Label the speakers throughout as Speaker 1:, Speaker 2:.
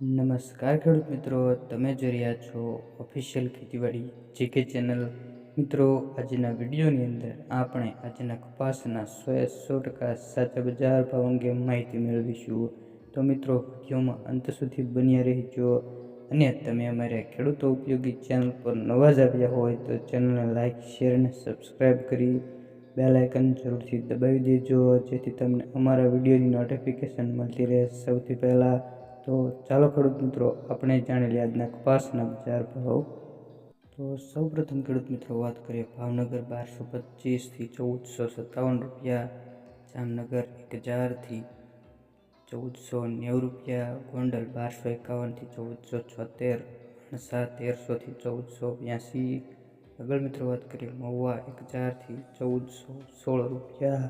Speaker 1: નમસ્કાર ખેડૂત મિત્રો, તમે જોઈ રહ્યા છો ઓફિશિયલ ખેતીવાડી જીકે ચેનલ મિત્રો, આજના વિડીયોની અંદર આપણે આજના કપાસના સો એ સો ટકા સાચા બજાર ભાવ અંગે માહિતી મેળવીશું. તો મિત્રો, વિડીયોમાં અંત સુધી બન્યા રહેજો અને તમે અમારા ખેડૂતો ઉપયોગી ચેનલ પર નવા જ આવ્યા હોય તો ચેનલને લાઇક શેર અને સબસ્ક્રાઈબ કરી બે આઇકન જરૂરથી દબાવી દેજો, જેથી તમને અમારા વિડીયોની નોટિફિકેશન મળતી રહે. સૌથી પહેલાં તો ચાલો ખેડૂત મિત્રો, આપણે જાણી લઈએ આજના કપાસના બજાર ભાવ. તો સૌપ્રથમ ખેડૂત મિત્રો, વાત કરીએ ભાવનગર બારસો પચીસથી ચૌદસો સત્તાવન રૂપિયા, જામનગર એક હજારથી ચૌદસો નેવું રૂપિયા, ગોંડલ બારસો એકાવનથી ચૌદસો છોતેર અણસા તેરસોથી ચૌદસો બ્યાસી. આગળ મિત્રો વાત કરીએ મહુવા એક હજારથી ચૌદસો સોળ રૂપિયા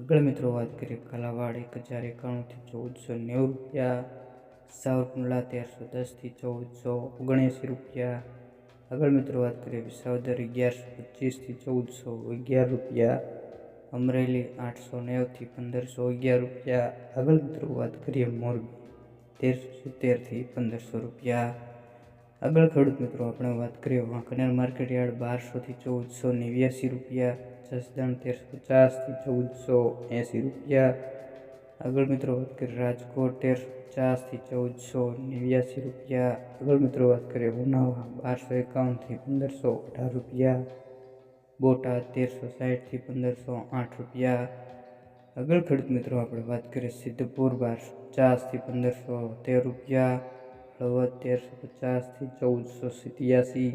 Speaker 1: આગળ મિત્રો વાત કરીએ કાલાવાડ એક હજાર એકાણુંથી ચૌદસો નેવું રૂપિયા સાવરકુંડલા તેરસો દસથી ચૌદસો ઓગણએંસી રૂપિયા. આગળ મિત્રો વાત કરીએ વિસાવદર અગિયારસો પચીસથી ચૌદસો અગિયાર રૂપિયા. અમરેલી આઠસો નેવથી પંદરસો અગિયાર રૂપિયા. આગળ મિત્રો વાત કરીએ મોરબી તેરસો સિત્તેરથી પંદરસો રૂપિયા. આગળ ખેડૂત મિત્રો, આપણે વાત કરીએ વાંકનેર માર્કેટ યાર્ડ બારસોથી ચૌદસો નેવ્યાસી રૂપિયા, જસદણ તેરસો પચાસથી ચૌદસો એંસી રૂપિયા. આગળ મિત્રો વાત કરીએ રાજકોટ તેરસો પચાસથી ચૌદસો નેવ્યાસી રૂપિયા. આગળ મિત્રો વાત કરીએ ઉનાવા બારસો એકાવનથી પંદરસો અઢાર રૂપિયા. બોટાદ તેરસો સાઠથી પંદરસો આઠ રૂપિયા. આગળ ખેડૂત મિત્રો, આપણે વાત કરીએ સિદ્ધપુર બારસો પચાસથી પંદરસો તેર રૂપિયા. હળવદ તેરસો પચાસથી ચૌદસો સિત્યાસી.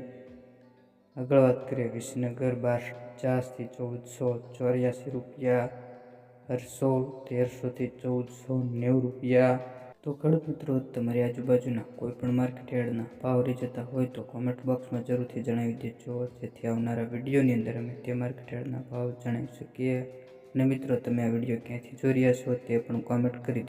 Speaker 1: આગળ વાત કરીએ વિસનગર બારસો પચાસથી ચૌદસો ચોર્યાસી રૂપિયા. હરસોલ તેરસોથી ચૌદસો નેવું રૂપિયા. તો ખેડૂત મિત્રો, તમારી આજુબાજુના કોઈ પણ માર્કેટ યાર્ડના ભાવ રહી જતા હોય તો કોમેન્ટ બોક્સમાં જરૂરથી જણાવી દેજો. જેથી આવનારા વિડીયોની અંદર અમે તે માર્કેટ યાર્ડના ભાવ જણાવી શકીએ. અને મિત્રો, તમે આ વીડિયો ક્યાંથી જોઈ રહ્યા છો તે પણ કોમેન્ટ કરી